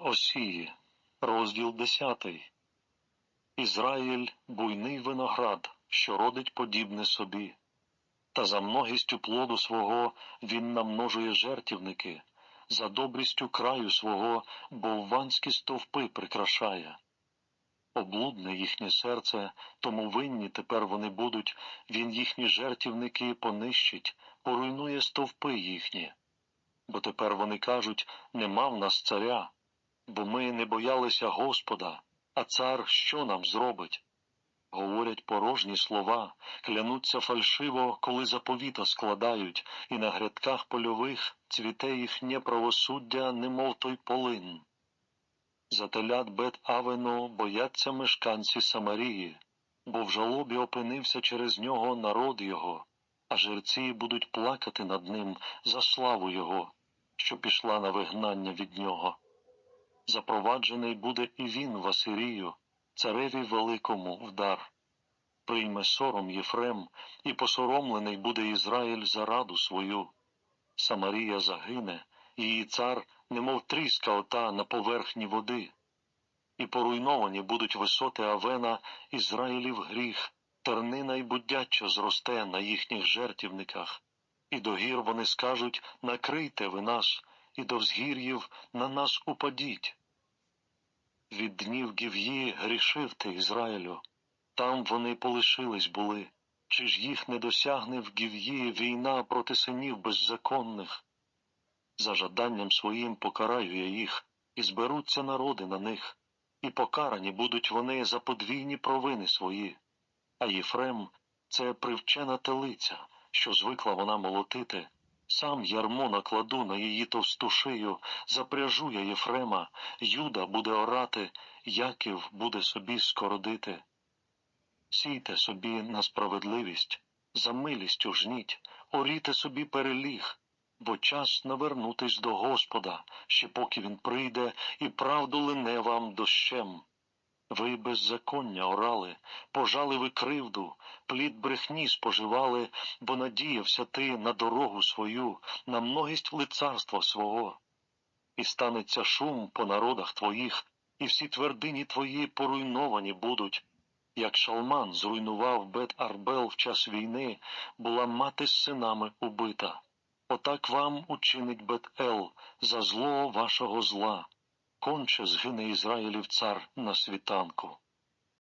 Осії, розділ 10. Ізраїль буйний виноград, що родить подібне собі. Та за многістю плоду свого він намножує жертівники, за добрістю краю свого бовванські стовпи прикрашає. Облудне їхнє серце, тому винні тепер вони будуть, він їхні жертівники понищить, поруйнує стовпи їхні. Бо тепер вони кажуть, нема в нас царя, бо ми не боялися Господа, а цар що нам зробить? Говорять порожні слова, клянуться фальшиво, коли заповіта складають, і на грядках польових цвіте їхнє правосуддя, немов той полин. За телят бет Авено бояться мешканці Самарії, бо в жалобі опинився через нього народ його, а жерці будуть плакати над ним за славу його, що пішла на вигнання від нього. Запроваджений буде і він в Асирію, цареві великому вдар. Прийме сором Єфрем, і посоромлений буде Ізраїль за раду свою. Самарія загине, її цар, немов тріска ота на поверхні води. І поруйновані будуть висоти Авена, Ізраїлів гріх, тернина й будяча зросте на їхніх жертівниках, і до гір вони скажуть накрийте ви нас, і до взгір'їв на нас упадіть. Від днів Гів'ї грішив ти, Ізраїлю, там вони полишились були, чи ж їх не досягне в Гів'ї війна проти синів беззаконних? За жаданням своїм покараю я їх, і зберуться народи на них, і покарані будуть вони за подвійні провини свої. А Єфрем це привчена телиця, що звикла вона молотити. Сам ярмо накладу на її товсту шию, запряжу я Єфрема, Юда буде орати, Яків буде собі скородити. Сійте собі на справедливість, за милістю жніть, оріте собі переліг, бо час навернутись до Господа, ще поки він прийде, і правду лине вам дощем. Ви беззаконня орали, пожали ви кривду, плід брехні споживали, бо надіявся ти на дорогу свою, на многість лицарства свого. І станеться шум по народах твоїх, і всі твердині твої поруйновані будуть. Як шалман зруйнував бет Арбел в час війни, була мати з синами убита. Отак вам учинить бет Ел за зло вашого зла конче згине Ізраїлів цар на світанку.